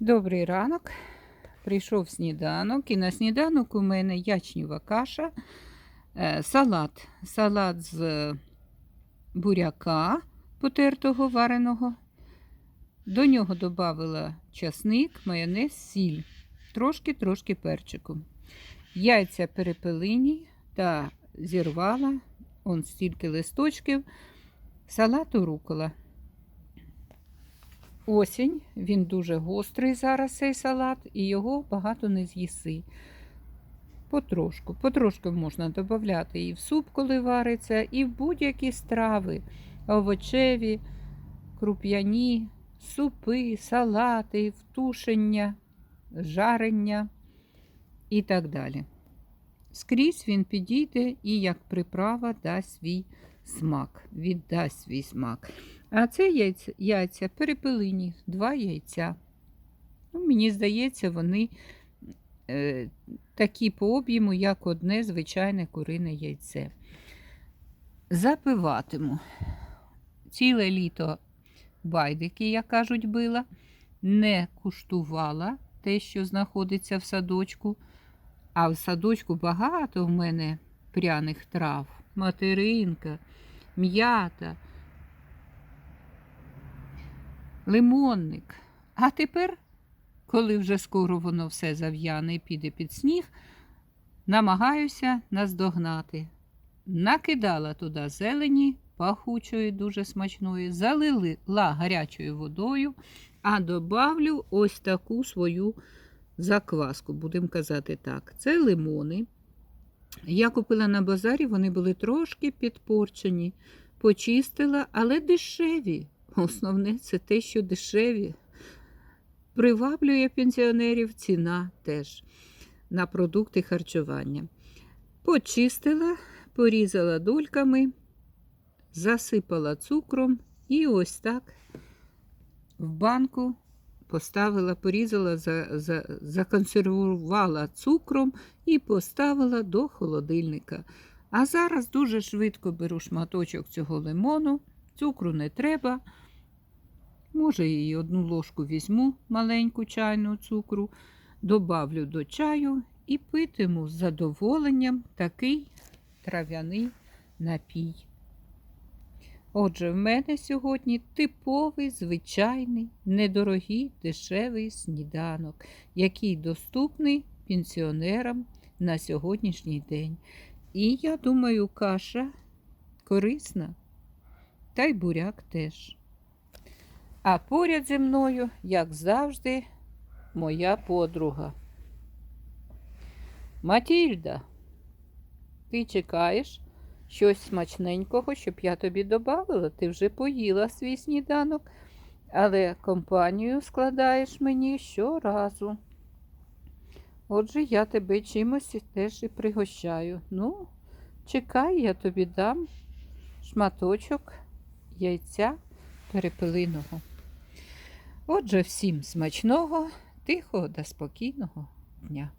Добрий ранок. Прийшов сніданок, і на сніданок у мене ячнєва каша, е, салат. Салат з е, буряка потертого вареного. До нього додавила часник, майонез, сіль, трошки-трошки перчику. Яйця перепелині та зірвала, он стільки листочків, салату рукола. Осінь, він дуже гострий зараз цей салат, і його багато не з'їси. Потрошку, потрошку можна додати і в суп, коли вариться, і в будь-які страви, овочеві, круп'яні, супи, салати, втушення, жарення і так далі. Скрізь він підійде і як приправа дасть свій смак, віддасть свій смак. А це яйця, яйця перепелині, два яйця. Ну, мені здається, вони е, такі по об'єму, як одне звичайне курине яйце. Запиватиму. Ціле літо байдики, як кажуть, била, не куштувала те, що знаходиться в садочку. А в садочку багато в мене пряних трав, материнка, м'ята лимонник. А тепер, коли вже скоро воно все зав'яне і піде під сніг, намагаюся наздогнати. Накидала туди зелені, пахучої, дуже смачної, залила гарячою водою, а добавлю ось таку свою закваску, будемо казати так. Це лимони. Я купила на базарі, вони були трошки підпорчені, почистила, але дешеві. Основне це те, що дешеві. Приваблює пенсіонерів ціна теж на продукти харчування. Почистила, порізала дольками, засипала цукром і ось так в банку поставила, порізала, за, за, законсервувала цукром і поставила до холодильника. А зараз дуже швидко беру шматочок цього лимону, цукру не треба. Може, і одну ложку візьму маленьку чайну цукру, добавлю до чаю і питиму з задоволенням такий трав'яний напій. Отже, в мене сьогодні типовий, звичайний, недорогий, дешевий сніданок, який доступний пенсіонерам на сьогоднішній день. І я думаю, каша корисна, та й буряк теж. А поряд зі мною, як завжди, моя подруга. Матільда, ти чекаєш щось смачненького, щоб я тобі додала? Ти вже поїла свій сніданок, але компанію складаєш мені щоразу. Отже, я тебе чимось теж і пригощаю. Ну, чекай, я тобі дам шматочок яйця перепелиного. Отже, всім смачного, тихого та спокійного дня.